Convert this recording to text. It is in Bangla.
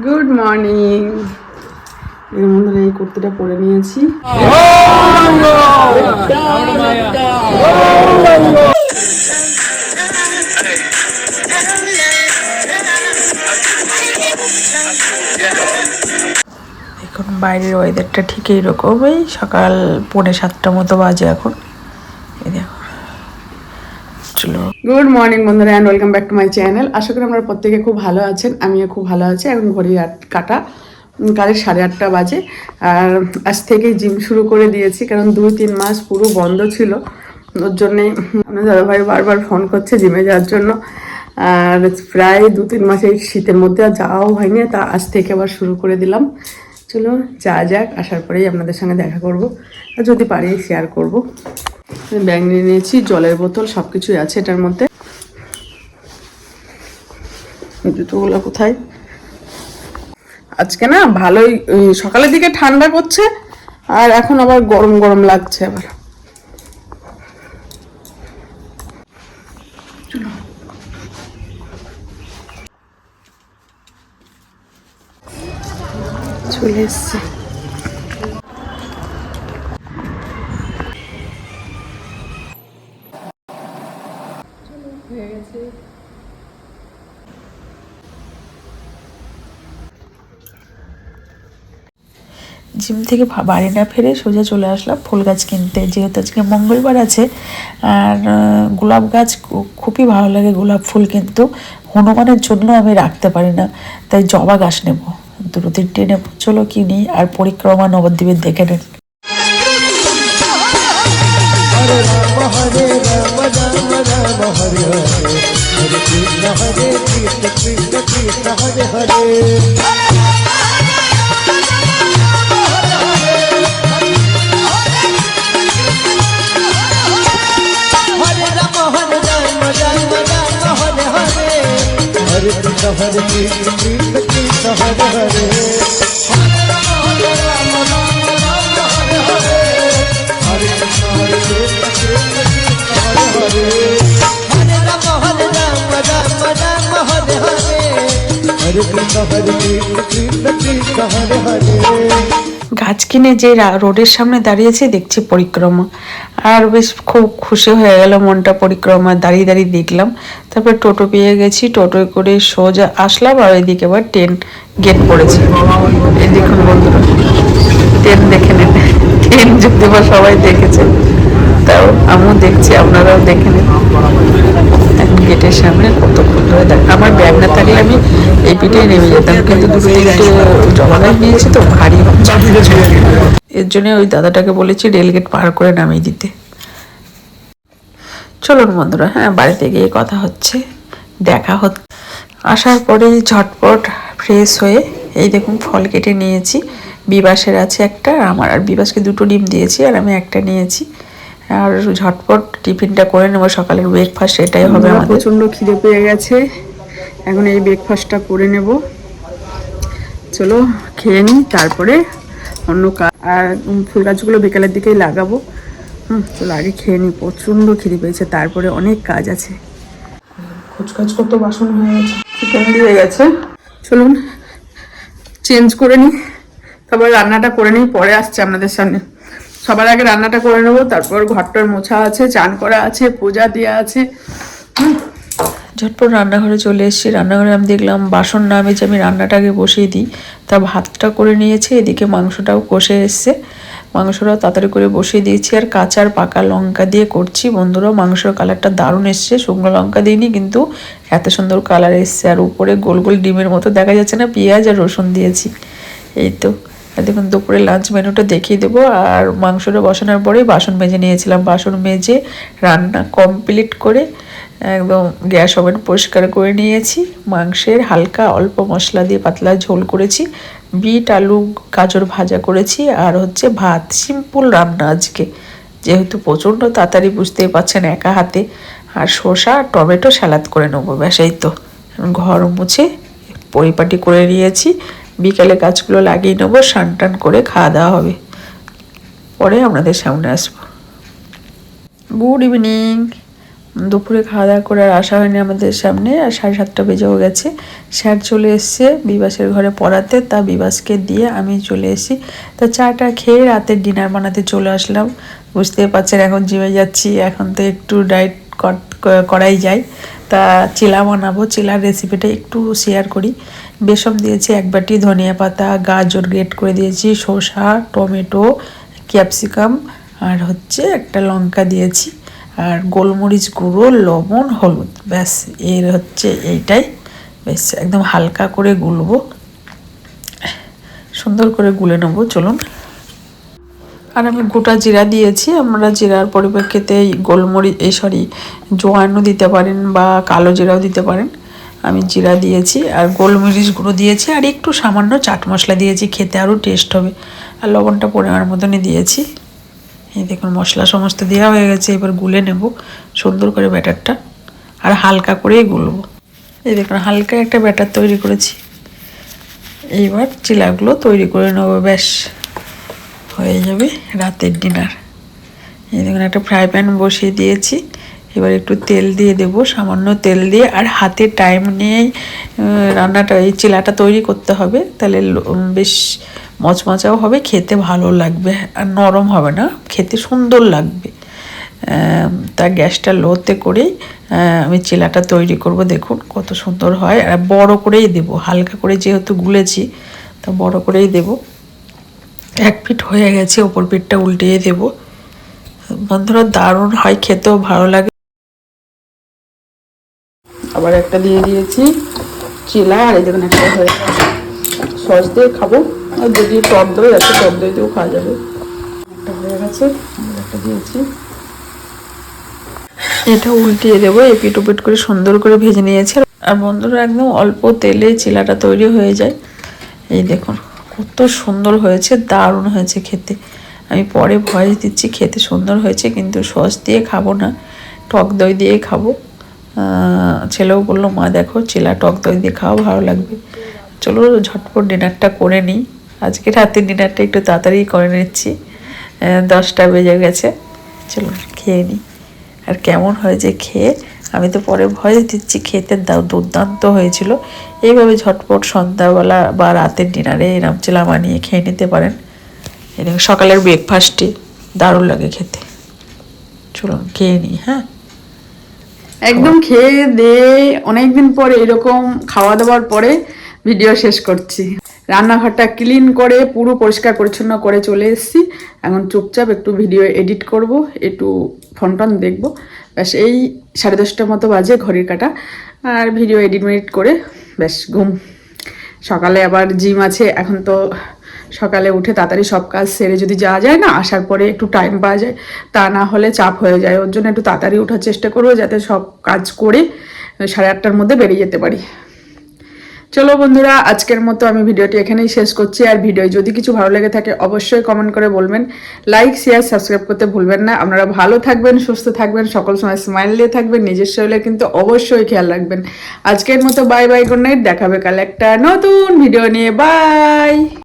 গুড মর্নিং এর মধ্যে এই কুর্তিটা পরে নিয়েছি। এখন বাইরের ওয়েদারটা ঠিক এইরকম এই সকাল পৌনে সাতটা মতো বাজে এখন। এই দেখো। চলো গুড মর্নিং বন্ধুরা and welcome back to my channel আশা করি আপনারা প্রত্যেকে খুব ভালো আছেন, আমিও খুব ভালো আছি। এখন ঘড়ি কাটা কালের সাড়ে আটটা বাজে। আর আজ থেকে জিম শুরু করে দিয়েছি, কারণ দুই তিন মাস পুরো বন্ধ ছিল। ওর জন্যে আপনার দাদাভাই বারবার ফোন করছে জিমে যাওয়ার জন্য। আর প্রায় দু তিন মাস এই শীতের মধ্যে আর যাওয়াও হয়নি, তা আজ থেকে আবার শুরু করে দিলাম। চলো, যা যাক, আসার পরেই আপনাদের সঙ্গে দেখা করব। আর যদি পারি শেয়ার করব। ব্যাগ নিয়ে নিয়েছি, জলের বোতল সব কিছুই আছে এটার মধ্যে। জুতোগুলো কোথায়? আজকে না ভালোই সকালের দিকে ঠান্ডা করছে, আর এখন আবার গরম গরম লাগছে আবার। চলে এসছে। জিম থেকে বাড়ি না ফেরে সোজা চলে আসলাম ফুল গাছ কিনতে। যেহেতু আজকে মঙ্গলবার আছে, আর গোলাপ গাছ খুবই ভালো লাগে গোলাপ ফুল কিন্তু হনুমানের জন্য আমি রাখতে পারি না, তাই জবা গাছ নেব। দুটো তিনটে নেব। চলো কিনি, আর পরিক্রমা নবদ্বীপের দেখে নেন। হরে কৃষ্ণ হরে কৃষ্ণ কৃষ্ণ কৃষ্ণ হরে হরে হরে রাম হরে রাম রাম রাম হরে হরে হরে কৃষ্ণ হরে কৃষ্ণ কৃষ্ণ কৃষ্ণ হরে হরে হরে রাম হরে রাম রাম রাম হরে হরে হরে কৃষ্ণ হরে কৃষ্ণ কৃষ্ণ কৃষ্ণ হরে হরে গাছ কিনে যে রোডের সামনে দাঁড়িয়েছি দেখছি পরিক্রমা। আর বেশ খুব খুশি হয়ে গেল মনটা পরিক্রমা দাঁড়িয়ে দাঁড়িয়ে দেখলাম। তারপর টোটো পেয়ে গেছি টোটোয় করে সোজা আসলাম আর ওইদিকে আবার ট্রেন গেট পড়েছে। এই বন্ধুরা, ট্রেন দেখে নেন। ট্রেন যদি সবাই দেখেছে, তাও আমিও দেখছি, আপনারাও দেখে নেন। গেটের সামনে কতক্ষণ ধরে দেখ আমার ব্যাগ না থাকলে আমি এই পিঠেই নেমে যেতাম। কিন্তু দুটো জমাদার নিয়েছি তো, ভারী এর জন্য ওই দাদাটাকে বলেছি রেলগেট পার করে নামিয়ে দিতে। চলুন বন্ধুরা হ্যাঁ বাড়িতে গিয়ে কথা হচ্ছে, দেখা হচ্ছে আসার পরেই ঝটপট ফ্রেশ হয়ে, এই দেখুন ফল কেটে নিয়েছি। বিবাসের আছে একটা আমার আর বিবাসকে দুটো ডিম দিয়েছি, আর আমি একটা নিয়েছি। আর ঝটপট টিফিনটা করে নেব সকালের ব্রেকফাস্ট এটাই হবে আমার প্রচণ্ড খিদে পেয়ে গেছে। এখন এই ব্রেকফাস্টটা করে নেব। চলো খেয়ে নিই তারপরে অন্য কাজ আর ফুল গাছগুলো বিকালের দিকেই লাগাবো। হুম চলো আগে খেয়ে নিই প্রচণ্ড খিদে পেয়েছে তারপরে অনেক কাজ আছে। কুচকাচ করতে বাসন হয়ে গেছে। চিকেন দিয়ে গেছে। চলুন চেঞ্জ করে নিই। তারপর রান্নাটা করে নিই পরে আসছে আপনাদের সামনে। সবার আগে রান্নাটা করে নেব, তারপর ঘরটার মোছা আছে, চান করা আছে, পূজা দেওয়া আছে। ঝটপট রান্নাঘরে চলে এসেছি। রান্নাঘরে আমি দেখলাম বাসন না মেজে আমি রান্নাটাকে বসিয়ে দিই। তা ভাতটা করে নিয়েছি, এদিকে মাংসটাও কষে এসছে। মাংসটাও তাড়াতাড়ি করে বসিয়ে দিয়েছি আর কাঁচা আর পাকা লঙ্কা দিয়ে করছি। বন্ধুরা, মাংসের কালারটা দারুণ এসছে। শুকনো লঙ্কা দিইনি, কিন্তু এত সুন্দর কালার এসছে। আর উপরে গোল গোল ডিমের মতো দেখা যাচ্ছে না, পেঁয়াজ আর রসুন দিয়েছি। এই তো। দেখুন, দুপুরে লাঞ্চ মেনুটা দেখিয়ে দেবো। আর মাংসটা বসানোর পরেই বাসন মেজে নিয়েছিলাম। বাসন মেজে রান্না কমপ্লিট করে একদম গ্যাস ওভেন পরিষ্কার করে নিয়েছি। মাংসের হালকা অল্প মশলা দিয়ে পাতলা ঝোল করেছি। বিট, আলু, গাজর ভাজা করেছি। আর হচ্ছে ভাত। সিম্পল রান্না আজকে। যেহেতু প্রচণ্ড তাড়াতাড়ি বুঝতেই পারছেন একা হাতে। আর শসা টমেটো স্যালাদ করে নেব, ব্যাস এই তো। ঘর মুছে পরিপাটি করে নিয়েছি। বিকালে গাছগুলো লাগিয়ে নেব, স্নান টান করে খাওয়া দাওয়া হবে। পরে আপনাদের সামনে আসব। গুড ইভিনিং দুপুরে খাওয়া দাওয়া করে আর আসা হয়নি আমাদের সামনে, আর সাড়ে সাতটা বেজেও গেছে। স্যার চলে এসছে বিবাসের ঘরে পড়াতে, তা বিবাসকে দিয়ে আমি চলে এসেছি। তা চাটা খেয়ে রাতের ডিনার বানাতে চলে আসলাম। বুঝতে পারছেন, এখন জিমে যাচ্ছি, এখন তো একটু ডায়েট করাই যায়। তা চিলা বানাবো, চিলার রেসিপিটা একটু শেয়ার করি। বেসন দিয়েছি এক বাটি ধনিয়া পাতা, গাজর গ্রেট করে দিয়েছি, শসা, টমেটো ক্যাপসিকাম আর হচ্ছে একটা লঙ্কা দিয়েছি। আর গোলমরিচ গুঁড়ো, লবণ, হলুদ, ব্যাস, এর হচ্ছে এইটাই। বেশ, একদম হালকা করে গুলবো। সুন্দর করে গুলে নেব, চলুন। আর আমি গোটা জিরা দিয়েছি, আমরা জিরার পরিপ্রেক্ষিতে গোলমরিচ এই সরি জোয়ানও দিতে পারেন বা কালো জিরাও দিতে পারেন। আমি জিরা দিয়েছি আর গোলমরিচ গুঁড়ো দিয়েছি আর একটু সামান্য চাট মশলা দিয়েছি, খেতে আরও টেস্ট হবে। আর লবণটা পরিমাণ মতনই দিয়েছি। এই দেখুন, মশলা সমস্ত দেওয়া হয়ে গেছে, এবার গুলে নেব সুন্দর করে ব্যাটারটা আর হালকা করেই গুলব। এই দেখুন, হালকা একটা ব্যাটার তৈরি করেছি। এইবার চিলাগুলো তৈরি করে নেব, ব্যাস। হয়ে যাবে রাতের ডিনার এই দেখুন, একটা ফ্রাই প্যান বসিয়ে দিয়েছি। এবার একটু তেল দিয়ে দেবো, সামান্য তেল দিয়ে। আর হাতে টাইম নিয়েই রান্নাটা, এই চিলাটা তৈরি করতে হবে। তাহলে বেশ মচমচাও হবে, খেতে ভালো লাগবে। আর নরম হবে না, খেতে সুন্দর লাগবে। তা গ্যাসটা লোতে করেই আমি চিলাটা তৈরি করব। দেখুন কত সুন্দর হয়। আর বড় করেই দেব, হালকা করে যেহেতু গুলেছি, তা বড় করেই দেবো। এক পিঠ হয়ে গেছে, ওপর পিঠটা উল্টিয়ে দেব। বন্ধুরা, দারুণ হয়, খেতেও ভালো লাগে। আবার একটা দিয়ে দিয়েছি চিলা, আর এই দেখুন একটা হয়ে সস দিয়ে খাব, আর যদি টক দই আছে টক দই দিয়েও খাওয়া যাবে। একটা হয়ে গেছে একটা দিয়েছি। এটা উল্টিয়ে দেবো এপিট ওপিট করে সুন্দর করে ভেজে নিয়েছে। আর বন্ধুরা, একদম অল্প তেলে চিলাটা তৈরি হয়ে যায়। এই দেখুন। কত সুন্দর হয়েছে, দারুণ হয়েছে খেতে। আমি পরে ভয়েস দিচ্ছি, খেতে সুন্দর হয়েছে, কিন্তু সস দিয়ে খাব না, টক দই দিয়ে খাব। ছেলেও বলল, মা, দেখো চিলা টক দই দিয়ে খাওয়া ভালো লাগবে। চলো, ঝটপট ডিনারটা করে নিই। আজকে রাতের ডিনারটা একটু তাড়াতাড়ি করে নিচ্ছি। দশটা বেজে গেছে। চলো, খেয়ে নিই। আর কেমন হয়েছে খেয়ে? আমি তো পরে ভয় দিচ্ছি, খেতে দাও দুর্দান্ত হয়েছিল। এইভাবে ঝটপট সন্ধ্যাবেলা বা রাতের ডিনারে এরম চেলা বানিয়ে খেয়ে নিতে পারেন। এরকম সকালের ব্রেকফাস্টে দারুণ লাগে খেতে। চলুন, খেয়ে নিই হ্যাঁ? একদম খেয়ে দিয়ে অনেকদিন পরে এরকম খাওয়া দাওয়ার পরে ভিডিও শেষ করছি। রান্নাঘরটা ক্লিন করে, পুরো পরিষ্কার পরিচ্ছন্ন করে চলে এসেছি। এখন চুপচাপ একটু ভিডিও এডিট করব, একটু ফোন টোন দেখব। ব্যাস, এই সাড়ে দশটার মতো বাজে ঘড়ির কাটা। আর ভিডিও এডিট মেডিট করে, ব্যাস, ঘুম। সকালে আবার জিম আছে, এখন তো সকালে উঠে তাড়াতাড়ি সব কাজ সেরে যদি যাওয়া যায় না, আসার পরে একটু টাইম পাওয়া যায়, তা না হলে চাপ হয়ে যায়। ওর জন্য একটু তাড়াতাড়ি ওঠার চেষ্টা করব যাতে সব কাজ করে, সাড়ে আটটার মধ্যে বেরিয়ে যেতে পারি। চলো বন্ধুরা, আজকের মতো আমি ভিডিওটি এখানেই শেষ করছি। আর ভিডিও যদি কিছু ভালো লেগে থাকে, অবশ্যই কমেন্ট করে বলবেন। লাইক শেয়ার সাবস্ক্রাইব করতে ভুলবেন না। আপনারা ভালো থাকবেন, সুস্থ থাকবেন, সকল সময় স্মাইল দিয়ে থাকবেন, নিজের শরীরে কিন্তু অবশ্যই খেয়াল রাখবেন। আজকের মতো বাই বাই গুড নাইট দেখাবে কাল একটা নতুন ভিডিও নিয়ে। বাই